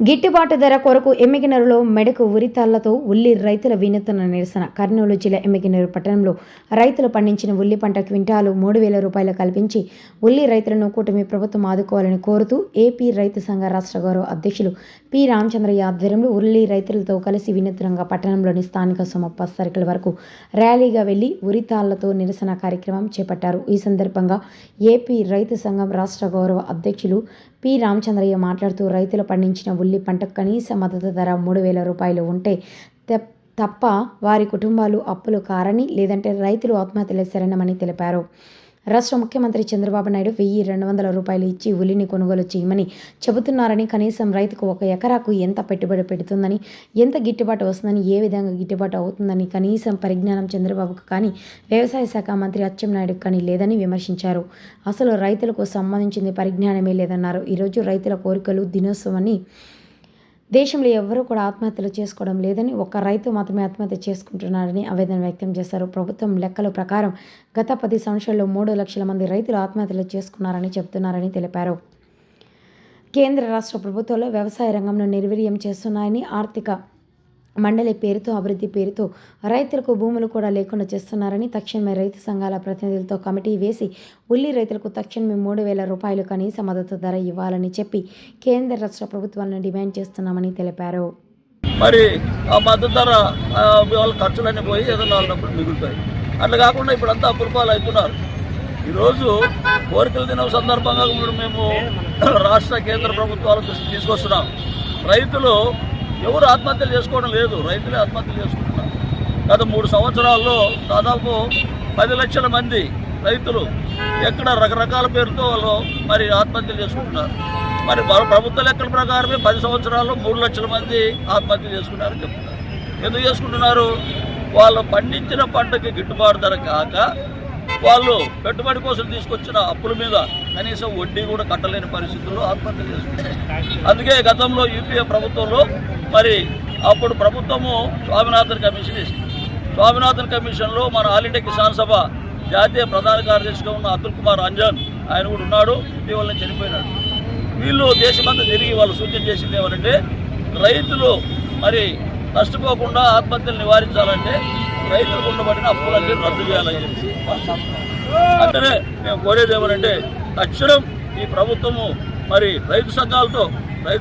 గిట్టుబాటు ధర కొరకు ఎమ్మిగినరులో మెడకు ఉరితాళ్ళతో ఉల్లి రైతుల వినూత్న నిరసన. కర్నూలు జిల్లా ఎమ్మిగినరు పట్టణంలో రైతులు పండించిన ఉల్లి పంట క్వింటాలు మూడు వేల రూపాయలు కల్పించి ఉల్లి రైతులను కూటమి ప్రభుత్వం ఆదుకోవాలని కోరుతూ ఏపీ రైతు సంఘ రాష్ట్ర గౌరవ అధ్యక్షులు పి. రామచంద్రయ్య ఆధ్వర్యంలో ఉల్లి రైతులతో కలిసి వినూత్నంగా పట్టణంలోని స్థానిక సొమప్ప సర్కిల్ వరకు ర్యాలీగా వెళ్ళి ఉరితాళ్ళతో నిరసన కార్యక్రమం చేపట్టారు. ఈ సందర్భంగా ఏపీ రైతు సంఘం రాష్ట్ర గౌరవ అధ్యక్షులు పి. రామచంద్రయ్య మాట్లాడుతూ రైతులు పండించిన ఉల్లి పంటకు కనీస మద్దతు ధర మూడు వేల రూపాయలు ఉంటే తప్ప వారి కుటుంబాలు అప్పులు కారని లేదంటే రైతులు ఆత్మహత్యలే శరణమని తెలిపారు. రాష్ట్ర ముఖ్యమంత్రి చంద్రబాబు నాయుడు వెయ్యి రెండు వందల రూపాయలు ఇచ్చి ఉల్లిని కొనుగోలు చేయమని చెబుతున్నారని కనీసం రైతుకు ఒక ఎకరాకు ఎంత పెట్టుబడి పెడుతుందని ఎంత గిట్టుబాటు వస్తుందని ఏ విధంగా గిట్టుబాటు అవుతుందని కనీసం పరిజ్ఞానం చంద్రబాబుకు కానీ వ్యవసాయ శాఖ మంత్రి అచ్చెన్నాయుడుకు కానీ లేదని విమర్శించారు. అసలు రైతులకు సంబంధించింది పరిజ్ఞానమే లేదన్నారు. ఈరోజు రైతుల కోరికలు దినోత్సవాన్ని దేశంలో ఎవరూ కూడా ఆత్మహత్యలు చేసుకోవడం లేదని ఒక్క రైతు మాత్రమే ఆత్మహత్య చేసుకుంటున్నారని ఆవేదన వ్యక్తం చేశారు. ప్రభుత్వం లెక్కల ప్రకారం గత పది సంవత్సరాల్లో మూడు లక్షల మంది రైతులు ఆత్మహత్యలు చేసుకున్నారని చెబుతున్నారని తెలిపారు. కేంద్ర రాష్ట్ర ప్రభుత్వాలు వ్యవసాయ రంగంలో నిర్వీర్యం చేస్తున్నాయని ఆర్థిక మండలి పేరుతో అభివృద్ధి పేరుతో రైతులకు భూములు కూడా లేకుండా చేస్తున్నారని తక్షణమే రైతు సంఘాల ప్రతినిధులతో కమిటీ వేసి ఉల్లి రైతులకు తక్షణమే మూడు వేల రూపాయలు కనీస మద్దతు ధర ఇవ్వాలని చెప్పి కేంద్ర రాష్ట్ర ప్రభుత్వాలను డిమాండ్ చేస్తున్నామని తెలిపారు. మరి ఆ మద్దతు ధర వాళ్ళ ఖర్చులన్నీ పోయి ఏదో మిగులుతాయి. అట్లా కాకుండా ఇప్పుడు అంతా అపురూపాలు అవుతున్నారు ఈరోజు కోరికల దినం సందర్భంగా కూడా మేము రాష్ట్ర కేంద్ర ప్రభుత్వాల దృష్టి తీసుకొస్తున్నాం. రైతులు ఎవరు ఆత్మహత్యలు చేసుకోవడం లేదు. రైతులే ఆత్మహత్యలు చేసుకుంటున్నారు. గత మూడు సంవత్సరాల్లో దాదాపు పది లక్షల మంది రైతులు ఎక్కడ రకరకాల పేరుతో వాళ్ళు మరి ఆత్మహత్యలు చేసుకుంటున్నారు. మరి ప్రభుత్వ లెక్కల ప్రకారమే పది సంవత్సరాల్లో మూడు లక్షల మంది ఆత్మహత్య చేసుకున్నారని చెప్తున్నారు. ఎందుకు చేసుకుంటున్నారు? వాళ్ళు పండించిన పంటకి గిట్టుబాటు ధర కాక వాళ్ళు పెట్టుబడి కోసం తీసుకొచ్చిన అప్పుల మీద కనీసం వడ్డీ కూడా కట్టలేని పరిస్థితుల్లో ఆత్మహత్య చేసుకుంటారు అందుకే గతంలో యూపీఏ ప్రభుత్వంలో మరి అప్పుడు ప్రభుత్వము స్వామినాథన్ కమిషన్ ఇస్తుంది స్వామినాథన్ కమిషన్లో మన ఆల్ ఇండియా కిసాన్ సభ జాతీయ ప్రధాన కార్యదర్శిగా ఉన్న అతుల్ కుమార్ అంజన్ ఆయన కూడా ఉన్నాడు. ఇటీవలనే చనిపోయినాడు. వీళ్ళు దేశమంతా తిరిగి వాళ్ళు సూచన చేసింది ఏమనంటే రైతులు మరి నష్టపోకుండా ఆత్మహత్యలు నివారించాలంటే రైతులకు ఉండబడిన అప్పులన్నీ రద్దు చేయాలని చెప్పి అంటేనే మేము కోరేది ఏమనంటే తక్షణం ఈ ప్రభుత్వము మరి రైతు సంఘాలతో రైతు